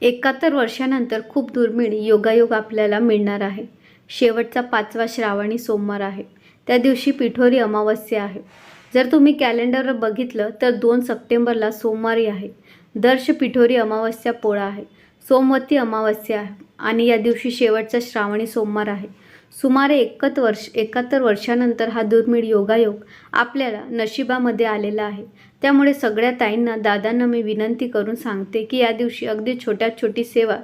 एकाहत्तर वर्षानंतर खूप दुर्मिळ योगायोग आपल्याला मिळणार आहे. शेवटचा पाचवा श्रावणी सोमवार आहे. त्या दिवशी पिठोरी अमावस्या आहे. जर तुम्ही कॅलेंडरवर बघितलं तर दोन सप्टेंबरला सोमवारी आहे. दर्श पिठोरी अमावस्या पोळा आहे. सोमवती अमावस्या आहे. आणि या दिवशी शेवटचा श्रावणी सोमवार आहे. सुमारे एकत वर्ष एकाहत्तर वर्षानंतर हा दुर्मिळ योगायोग आपल्याला नशिबामध्ये आलेला आहे. त्यामुळे सगळ्या ताईंना दादांना मी विनंती करून सांगते की या दिवशी अगदी छोट्यात छोटी सेवा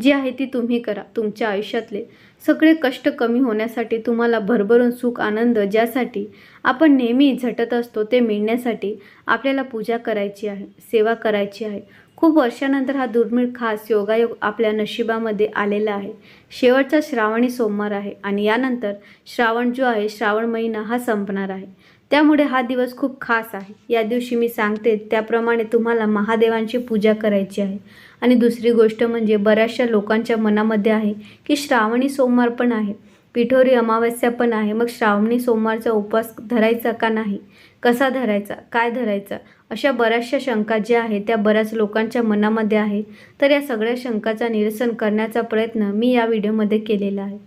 जी आहे ती तुम्ही करा तुमच्या आयुष्यातले सगळे कष्ट कमी होण्यासाठी तुम्हाला भरभरून सुख आनंद ज्यासाठी आपण नेहमी झटत असतो ते मिळण्यासाठी आपल्याला पूजा करायची आहे सेवा करायची आहे. खूप वर्षानंतर हा दुर्मिळ खास योगायोग आपल्या नशिबामध्ये आलेला आहे. शेवटचा श्रावणी सोमवार आहे आणि यानंतर श्रावण जो आहे श्रावण महिना हा संपणार आहे. त्यामुळे हा दिवस खूप खास आहे. या दिवशी मी सांगते त्याप्रमाणे तुम्हाला महादेवांची पूजा करायची आहे. आणि दुसरी गोष्ट म्हणजे बऱ्याचशा लोकांच्या मनामध्ये आहे की श्रावणी सोमवार पण आहे. पिठोरी अमावस्या पण आहे. मग श्रावणी सोमवारचा उपवास धरायचा का नाही? कसा धरायचा? काय धरायचा? अशा बऱ्याचशा शंका ज्या आहेत त्या बऱ्याच लोकांच्या मनामध्ये आहे. तर या सगळ्या शंकाचा निरसन करण्याचा प्रयत्न मी या व्हिडिओमध्ये केलेला आहे.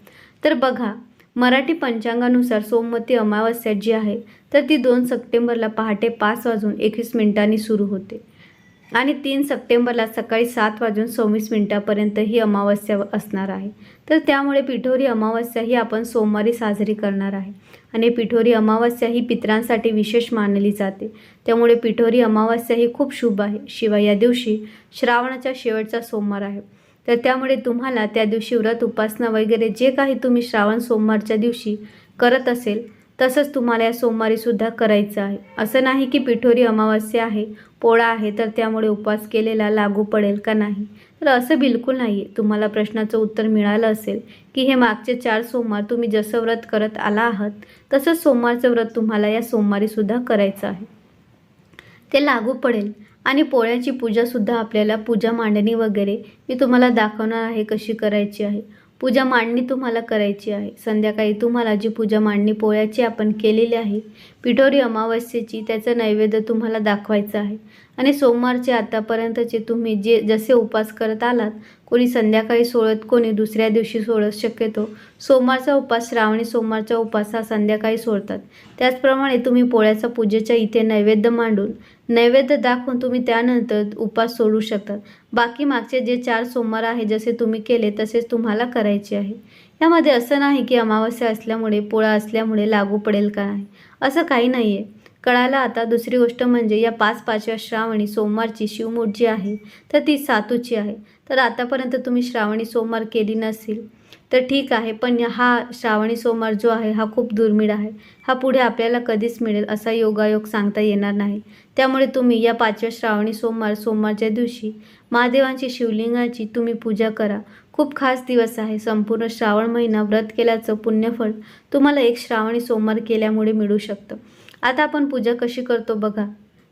तर बघा मराठी पंचांगानुसार सोमवती अमावस्या जी आहे तर ती दोन सप्टेंबरला पहाटे पाच वाजून एकवीस मिनिटांनी सुरू होते. आणि तीन सप्टेंबरला सकाळी सात वाजून सव्वीस मिनिटापर्यंत ही अमावस्या असणार आहे. तर त्यामुळे पिठोरी अमावस्या ही आपण सोमवारी साजरी करणार आहे. आणि पिठोरी अमावस्या ही पितरांसाठी विशेष मानली जाते. त्यामुळे पिठोरी अमावस्या ही खूप शुभ आहे. शिवाय या दिवशी श्रावणाचा शेवटचा सोमवार आहे. तर त्यामुळे तुम्हाला त्या दिवशी व्रत उपासना वगैरे जे काही तुम्ही श्रावण सोमवारच्या दिवशी करत असेल तसंच तुम्हाला या सोमवारीसुद्धा करायचं आहे. असं नाही की पिठोरी अमावस्या आहे पोळा आहे तर त्यामुळे उपवास केलेला लागू पडेल का नाही? तर असं बिलकुल नाही आहे तुम्हाला प्रश्नाचं उत्तर मिळालं असेल की हे मागचे चार सोमवार तुम्ही जसं व्रत करत आला आहात तसंच सोमवारचं व्रत तुम्हाला या सोमवारीसुद्धा करायचं आहे. ते लागू पडेल. आणि पोळ्याची पूजासुद्धा आपल्याला पूजा मांडणी वगैरे मी तुम्हाला दाखवणार आहे कशी करायची आहे. पूजा मांडणी तुम्हाला करायची आहे. संध्याकाळी तुम्हाला जी पूजा मांडणी पोळ्याची आपण केलेली आहे पिठोरी अमावस्येची त्याचं नैवेद्य तुम्हाला दाखवायचं आहे. आणि सोमवारचे आतापर्यंतचे तुम्ही जे जसे उपास करत आलात कोणी संध्याकाळी सोडत कोणी दुसऱ्या दिवशी सोडत शक्यतो सोमवारचा उपास श्रावणी सोमवारचा उपास हा संध्याकाळी सोडतात. त्याचप्रमाणे तुम्ही पोळ्याचा पूजेच्या इथे नैवेद्य मांडून नैवेद्य दाखवून तुम्ही त्यानंतर उपास सोडू शकतात. बाकी मागचे जे चार सोमवार आहे जसे तुम्ही केले तसेच तुम्हाला करायचे आहे. यामध्ये असं नाही की अमावस्या असल्यामुळे पोळा असल्यामुळे लागू पडेल का नाही असं काही नाही आहे कळायला आता दुसरी गोष्ट म्हणजे या पाच पाचव्या श्रावणी सोमवारची शिवमूठ जी आहे तर ती सातूची आहे. तर आतापर्यंत तुम्ही श्रावणी सोमवार केली नसेल तर ठीक आहे पण हा श्रावणी सोमवार जो आहे हा खूप दुर्मिळ आहे. हा पुढे आपल्याला कधीच मिळेल असा योगायोग सांगता येणार नाही. त्यामुळे तुम्ही या पाचव्या श्रावणी सोमवार सोमवारच्या दिवशी महादेवांची शिवलिंगाची तुम्ही पूजा करा. खूप खास दिवस आहे संपूर्ण श्रावण महिना व्रत केल्याचं पुण्यफळ तुम्हाला एक श्रावणी सोमवार केल्यामुळे मिळू शकतं. आता आपण पूजा कशी करतो बघा.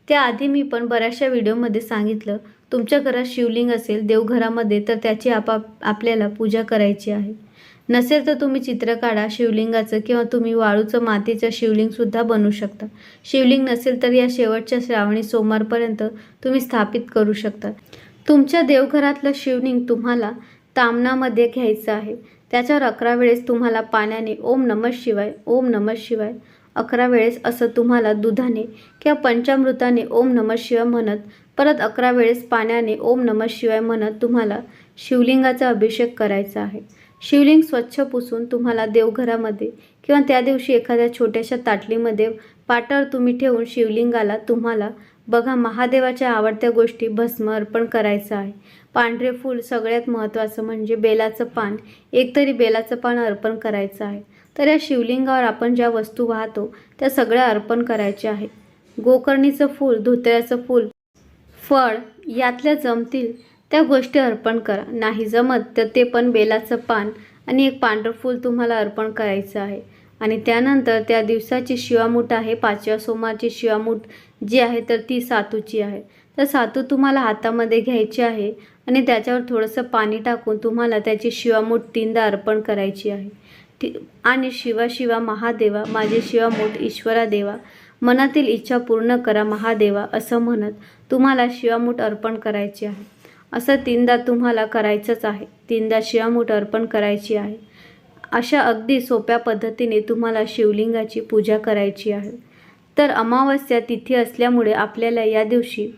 त्याआधी मी पण बऱ्याचशा व्हिडिओमध्ये सांगितलं तुमच्या घरात शिवलिंग असेल देवघरामध्ये तर त्याची आपाप आपल्याला पूजा करायची आहे. नसेल तर तुम्ही चित्र काढा शिवलिंगाचं किंवा तुम्ही वाळूचं मातीचं शिवलिंगसुद्धा बनवू शकता. शिवलिंग नसेल तर या शेवटच्या श्रावणी सोमवारपर्यंत तुम्ही स्थापित करू शकता. तुमच्या देवघरातलं शिवलिंग तुम्हाला तामनामध्ये घ्यायचं आहे. त्याच्यावर अकरा वेळेस तुम्हाला पाण्याने ओम नमः शिवाय ओम नमः शिवाय अकरा वेळेस असं तुम्हाला दुधाने किंवा पंचामृताने ओम नमः शिवाय म्हणत परत अकरा वेळेस पाण्याने ओम नमः शिवाय म्हणत तुम्हाला शिवलिंगाचा अभिषेक करायचा आहे. शिवलिंग स्वच्छ पुसून तुम्हाला देवघरामध्ये किंवा त्या दिवशी एखाद्या छोट्याशा ताटलीमध्ये पाटावर तुम्ही ठेवून शिवलिंगाला तुम्हाला बघा महादेवाच्या आवडत्या गोष्टी भस्म अर्पण करायचं आहे. पांढरे फूल सगळ्यात महत्त्वाचं म्हणजे बेलाचं पान एकतरी बेलाचं पान अर्पण करायचं आहे. तर या शिवलिंगावर आपण ज्या वस्तू वाहतो त्या सगळ्या अर्पण करायच्या आहेत. गोकर्णीचं फूल धोत्र्याचं फूल फळ यातल्या जमतील त्या गोष्टी अर्पण करा. नाही जमत तर ते पण बेलाचं पान आणि एक पांढरं फूल तुम्हाला अर्पण करायचं आहे. आणि त्यानंतर त्या दिवसाची शिवामूठ आहे पाचव्या सोमवारची शिवामूठ जी आहे तर ती सातूची आहे. तर सातू तुम्हाला हातामध्ये घ्यायची आहे आणि त्याच्यावर थोडंसं पाणी टाकून तुम्हाला त्याची शिवामूठ तीनदा अर्पण करायची आहे. आणि शिवा शिवा महादेवा माझे शिवा मोठ ईश्वरा देवा मनातील इच्छा पूर्ण करा महादेवा असं म्हणत तुम्हाला शिवामूठ अर्पण करायची आहे. असं तीनदा तुम्हाला करायचंच आहे. तीनदा शिवामूठ अर्पण करायची आहे. अशा अगदी सोप्या पद्धतीने तुम्हाला शिवलिंगाची पूजा करायची आहे. तर अमावस्या तिथी असल्यामुळे आपल्याला या दिवशी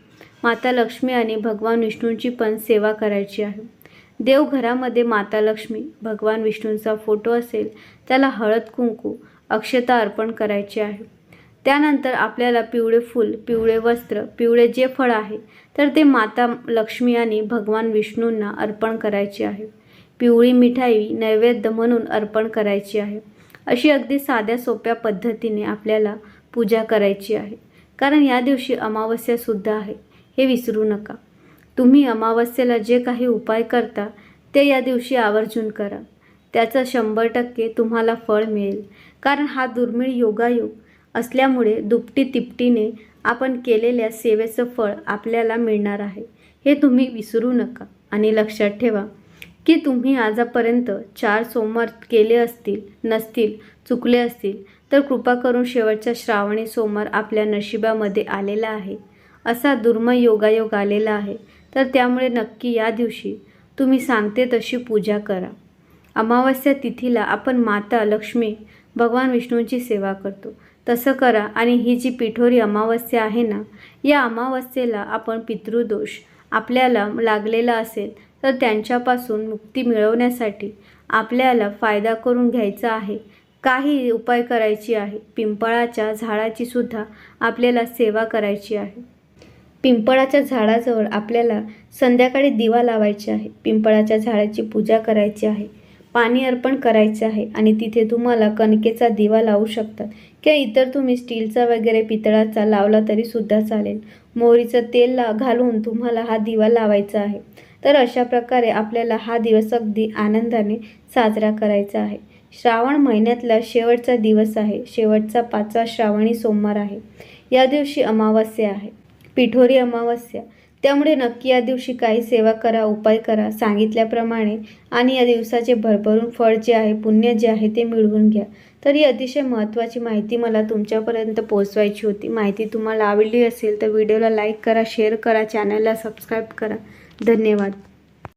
माता लक्ष्मी आणि भगवान विष्णूंची पण सेवा करायची आहे. देवघरामध्ये माता लक्ष्मी भगवान विष्णूंचा फोटो असेल त्याला हळद कुंकू अक्षता अर्पण करायची आहे. त्यानंतर आपल्याला पिवळे फूल पिवळे वस्त्र पिवळे जे फळ आहे तर ते माता लक्ष्मी आणि भगवान विष्णूंना अर्पण करायचे आहे. पिवळी मिठाई नैवेद्य म्हणून अर्पण करायची आहे. अशी अगदी साध्या सोप्या पद्धतीने आपल्याला पूजा करायची आहे. कारण या दिवशी अमावस्यासुद्धा आहे. हे विसरू नका. तुम्ही अमावस्येला जे काही उपाय करता ते या दिवशी आवर्जून करा. त्याचं शंभर टक्के तुम्हाला फळ मिळेल. कारण हा दुर्मिळ योगायोग असल्यामुळे दुपटी तिपटीने आपण केलेल्या सेवेचं फळ आपल्याला मिळणार आहे. हे तुम्ही विसरू नका. आणि लक्षात ठेवा की तुम्ही आजपर्यंत चार सोमवार केले असतील नसतील चुकले असतील तर कृपा करून शेवटच्या श्रावणी सोमवार आपल्या नशिबामध्ये आलेला आहे. असा दुर्मळ योगायोग आलेला आहे. तर त्यामुळे नक्की या दिवशी तुम्ही सांगते तशी पूजा करा. अमावस्या तिथीला आपण माता लक्ष्मी भगवान विष्णूंची सेवा करतो. तसं करा आणि ही जी पिठोरी अमावस्या आहे ना या अमावस्येला आपण पितृदोष आपल्याला लागलेला असेल तर त्यांच्यापासून मुक्ती मिळवण्यासाठी आपल्याला फायदा करून घ्यायचा आहे. काही उपाय करायची आहे. पिंपळाच्या झाडाची सुद्धा आपल्याला सेवा करायची आहे. पिंपळाच्या झाडाजवळ आपल्याला संध्याकाळी दिवा लावायचे आहे. पिंपळाच्या झाडाची पूजा करायची आहे. पाणी अर्पण करायचे आहे आणि तिथे तुम्हाला कणकेचा दिवा लावू शकतात. किंवा इतर तुम्ही स्टीलचा वगैरे पितळाचा लावला तरी सुद्धा चालेल. मोहरीचं तेल ला घालून तुम्हाला हा दिवा लावायचा आहे. तर अशा प्रकारे आपल्याला हा दिवस अगदी आनंदाने साजरा करायचा आहे. श्रावण महिन्यातला शेवटचा दिवस आहे. शेवटचा पाचवा श्रावणी सोमवार आहे. या दिवशी अमावस्या आहे. पिठोरी अमावस्या. त्यामुळे नक्की या दिवशी काही सेवा करा उपाय करा सांगितल्याप्रमाणे आणि या दिवसाचे भरभरून फळ जे आहे पुण्य जे आहे ते मिळवून घ्या. तर ही अतिशय महत्त्वाची माहिती मला तुमच्यापर्यंत पोहोचवायची होती. माहिती तुम्हाला आवडली असेल तर व्हिडिओला लाईक करा शेअर करा चॅनलला सबस्क्राईब करा. धन्यवाद.